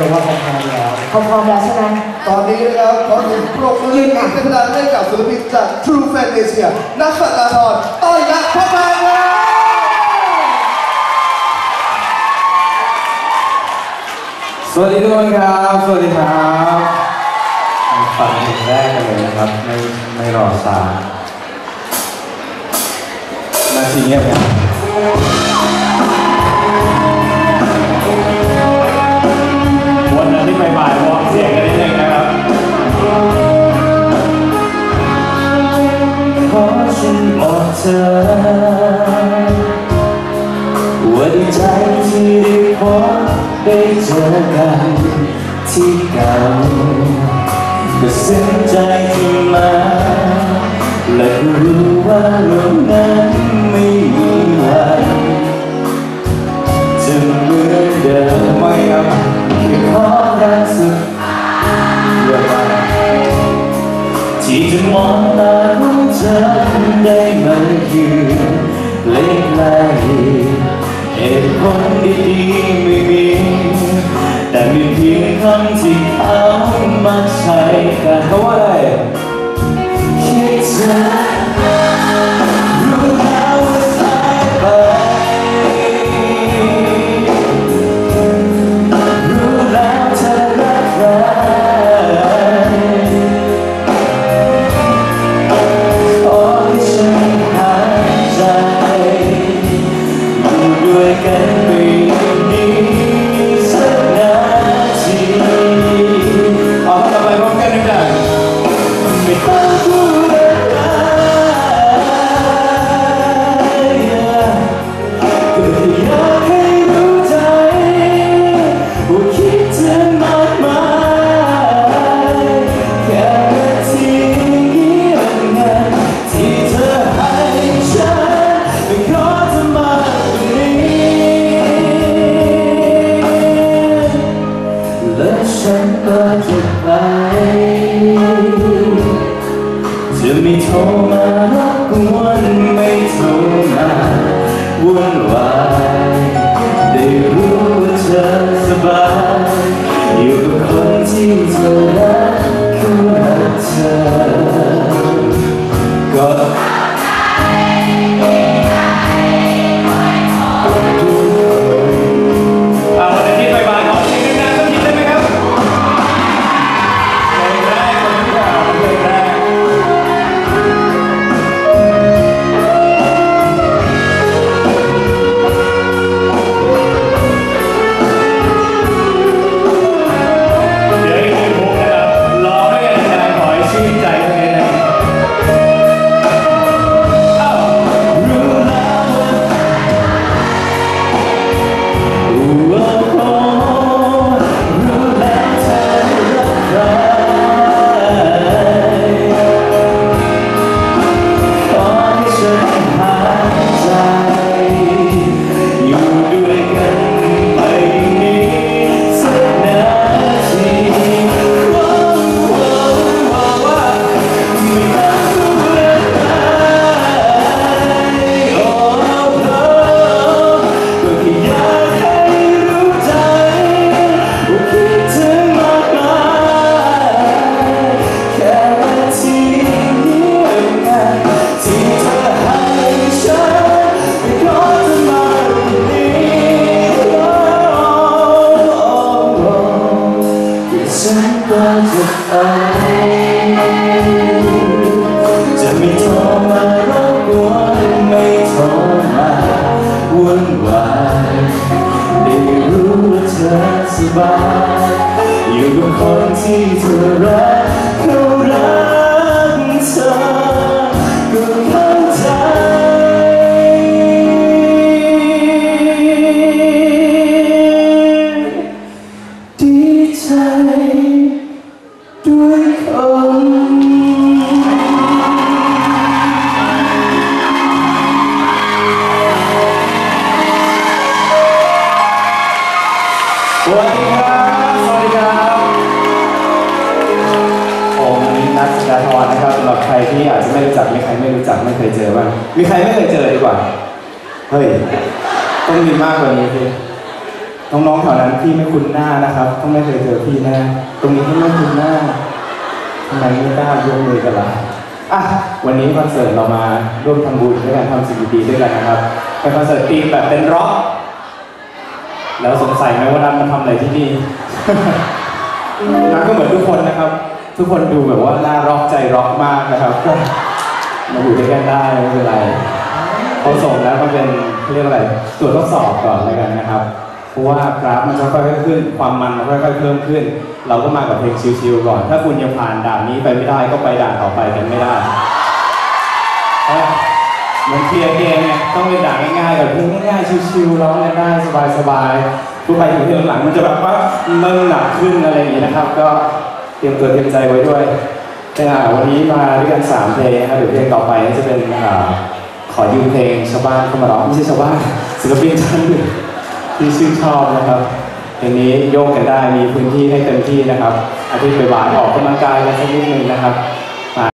แต่ว่าเขาพร้อมแล้วเขาพร้อมแล้วใช่ไหมตอนนี้นะครับขอเสียงปรบมือให้กับท่านประธานให้กับศิลปินจาก True Fan Asia นักสัตว์ทรต้อยและพ่อแม่ครับสวัสดีทุกคนครับ สวัสดีครับมาฟังเพลงแรกกันเลยนะครับ ไม่ไม่รอช้านาทีเงียบกันวั เสียงกันนิดนึงนะครับ ขอฉันบอกเธอว่าดีใจที่ได้พบได้เจอกันที่เก่าก็ซึ้งใจที่มา และก็รู้ว่าเรานั้น องตาของเธอได้มายืนเล็กไล่เหตุผลดีๆไม่มี แต่มีเพียงคำที่เอามาใช้กันเพราะว่าอะไร จะไปจะไม่โทรมา จะไปจะไม่โทรมารบกวนไม่โทรมาวุ่นวายได้รู้ว่าเธอสบายอยู่กับคนที่เธอรักเขารัก กว่า เฮ้ย ต้องมีมากกว่านี้สิน้องๆแถวนั้นพี่ไม่คุ้นหน้านะครับ ต้องไม่เคยเจอพี่แน่ตรงนี้ก็ไม่คุ้นหน้าทำไมไม่กล้ายกมือกันล่ะอะวันนี้คอนเสิร์ตเรามาร่วมทำบุญด้วยกันทำสิ่งดีๆด้วยกันนะครับเป็นคอนเสิร์ตธีมแบบเป็นร็อกแล้วสงสัยไหมว่านัทมาทำอะไรที่นี่นัทก็เหมือนทุกคนนะครับ ทุกคนดูแบบว่าน่าร็อกใจร็อกมากนะครับมาอยู่ด้วยกันได้ไม่เป็นไร เขาส่งแล้วมันเป็นเรียกอะไรตรวจทดสอบก่อนแล้วกันนะครับ เพราะว่ากราฟมันจะค่อยๆขึ้น ความมันมันค่อยๆเพิ่มขึ้น เราก็มากับเพลงชิลๆก่อน ถ้าคุณยังผ่านด่านนี้ไปไม่ได้ก็ไปด่านต่อไปกันไม่ได้เอ้ยเหมือนเคลียร์เกมเนี่ยต้องเป็นด่านง่ายๆกับเพลงง่ายๆชิลๆร้องกันได้สบายๆผู้ไปถึงที่หลังมันจะแบบว่าเริ่มหนักขึ้นอะไรอย่างนี้นะครับ ก็เตรียมตัวเตรียมใจไว้ด้วยแต่อ่าวันนี้มาด้วยกันสามเพลงนะครับเดี๋ยวเพลงต่อไปจะเป็นอ่า ขอยืมเพลงชาวบ้านเข้ามาร้องไม่ใช่ชาวบ้านศิลปินท่านหนึ่งที่ชื่นชอบนะครับเพลงนี้โยกกันได้มีพื้นที่ให้เต็มที่นะครับอาทิตย์ไปว่ายออกกำลังกายกันสักนิดนึงนะครับ